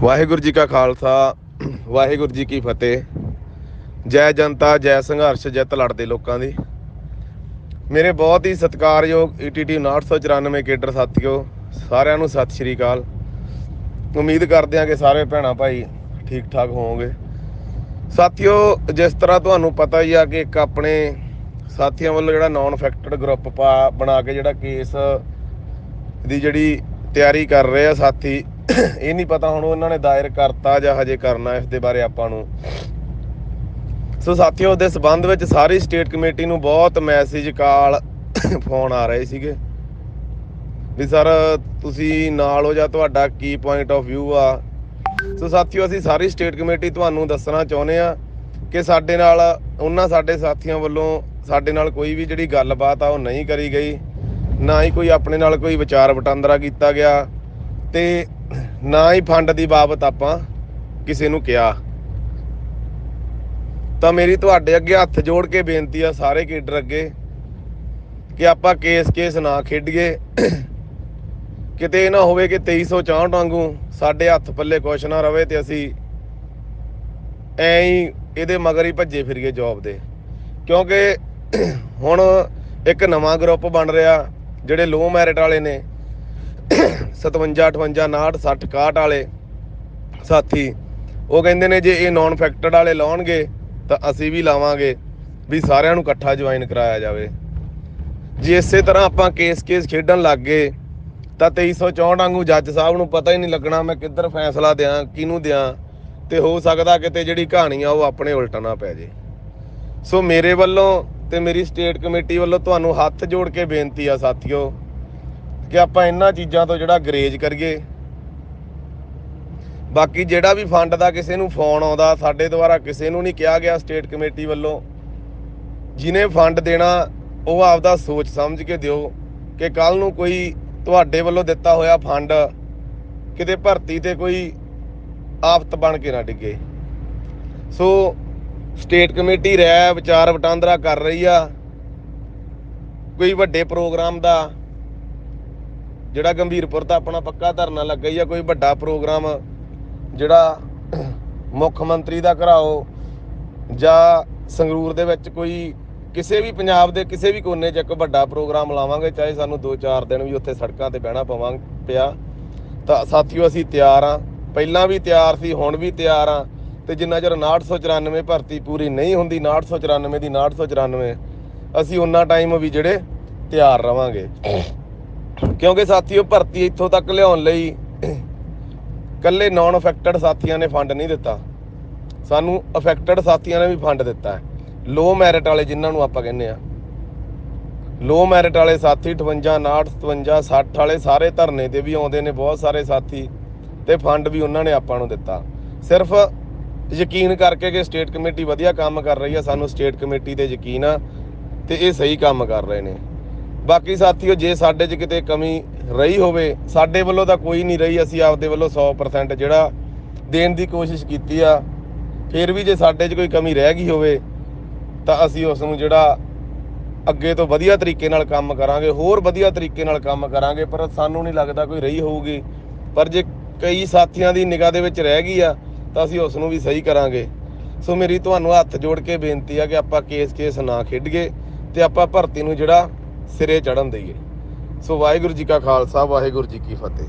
ਵਾਹਿਗੁਰੂ ਜੀ ਕਾ ਖਾਲਸਾ, ਵਾਹਿਗੁਰੂ ਜੀ ਕੀ ਫਤਿਹ। ਜੈ ਜਨਤਾ, ਜੈ ਸੰਘਰਸ਼ ਜਿੱਤ ਲੜਦੇ ਲੋਕਾਂ ਦੀ। ਮੇਰੇ ਬਹੁਤ ਹੀ ਸਤਿਕਾਰਯੋਗ E ETT 994 ਕੇਡਰ ਸਾਥੀਓ, ਸਾਰਿਆਂ ਨੂੰ ਸਤਿ ਸ਼੍ਰੀ ਅਕਾਲ। ਉਮੀਦ ਕਰਦੇ ਹਾਂ ਕਿ ਸਾਰੇ ਭੈਣਾ ਭਾਈ ਠੀਕ ਠਾਕ ਹੋਵੋਗੇ। ਸਾਥੀਓ, ਜਿਸ ਤਰ੍ਹਾਂ ਤੁਹਾਨੂੰ ਪਤਾ ਹੀ ਆ ਕਿ ਇੱਕ ਆਪਣੇ ਸਾਥੀਆਂ ਵੱਲੋਂ ਜਿਹੜਾ ਨਾਨ ਅਫੈਕਟਡ ਗਰੁੱਪ ਪਾ, ਬਣਾ ਕੇ ਜਿਹੜਾ ਕੇਸ ਦੀ ਜਿਹੜੀ ਤਿਆਰੀ ਕਰ ਰਹੇ ਆ ਸਾਥੀ ਇਹ ਨਹੀਂ ਪਤਾ ਹੁਣ ਉਹਨਾਂ ਨੇ ਦਾਇਰ ਕਰਤਾ ਜਾਂ ਹਜੇ ਕਰਨਾ ਇਸ ਦੇ ਬਾਰੇ ਆਪਾਂ ਨੂੰ। ਸੋ ਸਾਥੀਓ ਦੇ ਸਬੰਧ ਵਿੱਚ ਸਾਰੀ ਸਟੇਟ ਕਮੇਟੀ ਨੂੰ ਬਹੁਤ ਮੈਸੇਜ ਕਾਲ ਫੋਨ ਆ ਰਹੇ ਸੀਗੇ। ਵੀ ਸਰ, ਤੁਸੀਂ ਨਾਲ ਹੋ ਜਾਂ ਤੁਹਾਡਾ ਕੀ ਪੁਆਇੰਟ ਆਫ View ਆ? ਸੋ ਸਾਥੀਓ, ਅਸੀਂ ਸਾਰੀ ਸਟੇਟ ਕਮੇਟੀ ਤੁਹਾਨੂੰ ਦੱਸਣਾ ਚਾਹੁੰਦੇ ਆ ਕਿ ਸਾਡੇ ਨਾਲ, ਉਹਨਾਂ ਸਾਡੇ ਸਾਥੀਆਂ ਵੱਲੋਂ ਸਾਡੇ ਨਾਲ ਕੋਈ ਵੀ ਜਿਹੜੀ ਗੱਲਬਾਤ ਆ, ਉਹ ਨਹੀਂ ਕਰੀ ਗਈ। ਨਾ ਹੀ ਕੋਈ ਆਪਣੇ ਨਾਲ ਕੋਈ ਵਿਚਾਰ ਵਟਾਂਦਰਾ ਕੀਤਾ ਗਿਆ। ਤੇ ਨਾ ਹੀ ਫੰਡ ਦੀ ਬਾਬਤ ਆਪਾਂ ਕਿਸੇ ਨੂੰ ਕਿਹਾ। ਤਾਂ ਮੇਰੀ ਤੁਹਾਡੇ ਅੱਗੇ ਹੱਥ ਜੋੜ ਕੇ ਬੇਨਤੀ ਆ ਸਾਰੇ ਕੇਡਰ ਅੱਗੇ ਕਿ ਆਪਾਂ ਕੇਸ ਕੇਸ ਨਾ ਖੇਡੀਏ। ਕਿਤੇ ਇਹ ਨਾ ਹੋਵੇ ਕਿ 2364 ਵਾਂਗੂ ਸਾਡੇ ਹੱਥ ਪੱਲੇ ਕੁਛ ਨਾ ਰਵੇ ਤੇ ਅਸੀਂ ਐਂ ਹੀ ਇਹਦੇ ਮਗਰ ਹੀ ਭੱਜੇ ਫਿਰੀਏ ਜੌਬ ਦੇ। ਕਿਉਂਕਿ ਹੁਣ ਇੱਕ ਨਵਾਂ ਗਰੁੱਪ ਬਣ ਰਿਹਾ ਜਿਹੜੇ ਲੋ ਮੈਰਿਟ ਵਾਲੇ ਨੇ। 57 58 59 60 61 ਵਾਲੇ ਸਾਥੀ, ਉਹ ਕਹਿੰਦੇ ਨੇ ਜੇ ਇਹ ਨਾਨ ਫੈਕਟਡ ਵਾਲੇ ਲਾਉਣਗੇ, ਤਾਂ ਅਸੀਂ ਵੀ ਲਾਵਾਂਗੇ ਵੀ ਸਾਰਿਆਂ ਨੂੰ ਇਕੱਠਾ ਜੁਆਇਨ ਕਰਾਇਆ ਜਾਵੇ। ਜੇ ਇਸੇ ਤਰ੍ਹਾਂ ਆਪਾਂ ਕੇਸ ਕੇਸ ਖੇਡਣ ਲੱਗ ਗਏ, ਤਾਂ 2364 ਵਾਂਗੂ ਜੱਜ ਸਾਹਿਬ ਨੂੰ ਪਤਾ ਹੀ ਨਹੀਂ ਲੱਗਣਾ ਮੈਂ ਕਿੱਧਰ ਫੈਸਲਾ ਦਿਆਂ, ਕਿਹਨੂੰ ਦਿਆਂ, ਤੇ ਹੋ ਸਕਦਾ ਕਿਤੇ ਜਿਹੜੀ ਕਹਾਣੀ ਆ ਉਹ ਆਪਣੇ ਉਲਟ ਨਾ ਪੈ ਜੇ। ਸੋ ਮੇਰੇ ਵੱਲੋਂ ਤੇ ਮੇਰੀ ਸਟੇਟ ਕਮੇਟੀ ਵੱਲੋਂ ਤੁਹਾਨੂੰ ਹੱਥ ਜੋੜ ਕੇ ਬੇਨਤੀ ਆ ਸਾਥੀਓ ਕਿ ਆਪਾਂ ਇਹਨਾਂ ਚੀਜ਼ਾਂ ਤੋਂ ਜਿਹੜਾ ਗਰੇਜ ਕਰੀਏ। ਬਾਕੀ ਜਿਹੜਾ ਵੀ ਫੰਡ ਦਾ ਕਿਸੇ ਨੂੰ ਫੋਨ ਆਉਂਦਾ, ਸਾਡੇ ਦੁਆਰਾ ਕਿਸੇ ਨੂੰ ਨਹੀਂ ਕਿਹਾ ਗਿਆ ਸਟੇਟ ਕਮੇਟੀ ਵੱਲੋਂ। ਜਿਨੇ ਫੰਡ ਦੇਣਾ, ਉਹ ਆਪਦਾ ਸੋਚ ਸਮਝ ਕੇ ਦਿਓ ਕਿ ਕੱਲ ਨੂੰ ਕੋਈ ਤੁਹਾਡੇ ਵੱਲੋਂ ਦਿੱਤਾ ਹੋਇਆ ਫੰਡ ਕਿਤੇ ਭਰਤੀ ਤੇ ਕੋਈ ਆਫਤ ਬਣ ਕੇ ਨਾ ਡਿੱਗੇ। ਸੋ ਸਟੇਟ ਕਮੇਟੀ ਰਹਿ ਵਿਚਾਰ ਵਟਾਂਦਰਾ ਕਰ ਰਹੀ ਆ। ਕੋਈ ਵੱਡੇ ਪ੍ਰੋਗਰਾਮ ਦਾ ਜਿਹੜਾ ਗੰਭੀਰਪੁਰ ਤਾਂ ਆਪਣਾ ਪੱਕਾ ਧਰਨਾ ਲੱਗਾ ਹੀ ਆ, ਕੋਈ ਵੱਡਾ ਪ੍ਰੋਗਰਾਮ, ਜਿਹੜਾ ਮੁੱਖ ਮੰਤਰੀ ਦਾ ਕਰਾਓ ਜਾਂ ਸੰਗਰੂਰ ਦੇ ਵਿੱਚ ਕੋਈ ਕਿਸੇ ਵੀ ਪੰਜਾਬ ਦੇ ਕਿਸੇ ਵੀ ਕੋਨੇ 'ਚ ਇੱਕ ਵੱਡਾ ਪ੍ਰੋਗਰਾਮ ਲਾਵਾਂਗੇ, ਚਾਹੇ ਸਾਨੂੰ 2-4 ਦਿਨ ਵੀ ਉੱਥੇ ਸੜਕਾਂ ਤੇ ਬਹਿਣਾ ਪਵਾਂ, ਪਿਆ, ਤਾਂ ਸਾਥੀਓ ਅਸੀਂ ਤਿਆਰ ਆ। ਪਹਿਲਾਂ ਵੀ ਤਿਆਰ ਸੀ, ਹੁਣ ਵੀ ਤਿਆਰ ਆ। ਤੇ ਜਿੰਨਾ ਚਿਰ 994 ਭਰਤੀ ਪੂਰੀ ਨਹੀਂ ਹੁੰਦੀ 994 ਦੀ 994 ਅਸੀਂ ਉਹਨਾਂ ਟਾਈਮ ਵੀ ਜਿਹੜੇ ਤਿਆਰ ਰਵਾਂਗੇ। ਕਿਉਂਕਿ ਸਾਥੀਓ ਭਰਤੀ ਇੱਥੋਂ ਤੱਕ ਲਿਆਉਣ ਲਈ ਕੱਲੇ ਨਾਨ ਅਫੈਕਟਡ ਸਾਥੀਆਂ ਨੇ ਫੰਡ ਨਹੀਂ ਦਿੱਤਾ। ਸਾਨੂੰ ਅਫੈਕਟਡ ਸਾਥੀਆਂ ਨੇ ਵੀ ਫੰਡ ਦਿੱਤਾ ਹੈ। ਲੋ ਮੈਰਿਟ ਵਾਲੇ ਜਿਨ੍ਹਾਂ ਨੂੰ ਆਪਾਂ ਕਹਿੰਦੇ ਆ ਲੋ ਮੈਰਿਟ ਵਾਲੇ ਸਾਥੀ 58 59 57 60 ਵਾਲੇ ਸਾਰੇ ਧਰਨੇ ਤੇ ਵੀ ਆਉਂਦੇ ਨੇ, ਬਹੁਤ ਸਾਰੇ ਸਾਥੀ ਤੇ ਫੰਡ ਵੀ ਉਹਨਾਂ ਨੇ ਆਪਾਂ ਨੂੰ ਦਿੱਤਾ। ਸਿਰਫ ਯਕੀਨ ਕਰਕੇ ਕਿ ਸਟੇਟ ਕਮੇਟੀ ਵਧੀਆ ਕੰਮ ਕਰ ਰਹੀ ਆ, ਸਾਨੂੰ ਸਟੇਟ ਕਮੇਟੀ ਤੇ ਯਕੀਨ ਆ ਤੇ ਇਹ ਸਹੀ ਕੰਮ ਕਰ ਰਹੇ ਨੇ। ਬਾਕੀ ਸਾਥੀਓ, ਜੇ ਸਾਡੇ 'ਚ ਕਿਤੇ ਕਮੀ ਰਹੀ ਹੋਵੇ, ਸਾਡੇ ਵੱਲੋਂ ਤਾਂ ਕੋਈ ਨਹੀਂ ਰਹੀ। ਅਸੀਂ ਆਪਦੇ ਵੱਲੋਂ 100% ਜਿਹੜਾ ਦੇਣ ਦੀ ਕੋਸ਼ਿਸ਼ ਕੀਤੀ ਆ, ਫਿਰ ਵੀ ਜੇ ਸਾਡੇ 'ਚ ਕੋਈ ਕਮੀ ਰਹਿ ਗਈ ਹੋਵੇ, ਤਾਂ ਅਸੀਂ ਉਸ ਨੂੰ ਜਿਹੜਾ ਅੱਗੇ ਤੋਂ ਵਧੀਆ ਤਰੀਕੇ ਨਾਲ ਕੰਮ ਕਰਾਂਗੇ, ਹੋਰ ਵਧੀਆ ਤਰੀਕੇ ਨਾਲ ਕੰਮ ਕਰਾਂਗੇ, ਪਰ ਸਾਨੂੰ ਨਹੀਂ ਲੱਗਦਾ ਕੋਈ ਰਹੀ ਹੋਊਗੀ। ਪਰ ਜੇ ਕਈ ਸਾਥੀਆਂ ਦੀ ਨਿਗਾਹ ਦੇ ਵਿੱਚ ਰਹਿ ਗਈ ਆ, ਤਾਂ ਅਸੀਂ ਉਸ ਨੂੰ ਵੀ ਸਹੀ ਕਰਾਂਗੇ। ਸੋ ਮੇਰੀ ਤੁਹਾਨੂੰ ਹੱਥ ਜੋੜ ਕੇ ਬੇਨਤੀ ਆ ਕਿ ਆਪਾਂ ਕੇਸ ਕੇਸ ਨਾ ਖੇਡੀਏ, ਤੇ ਆਪਾਂ ਭਰਤੀ ਨੂੰ ਜਿਹੜਾ ਸਿਰੇ ਚੜਨ ਦਈਏ। ਸੋ ਵਾਹਿਗੁਰੂ ਜੀ ਕਾ ਖਾਲਸਾ ਵਾਹਿਗੁਰੂ ਜੀ ਕੀ ਫਤਿਹ।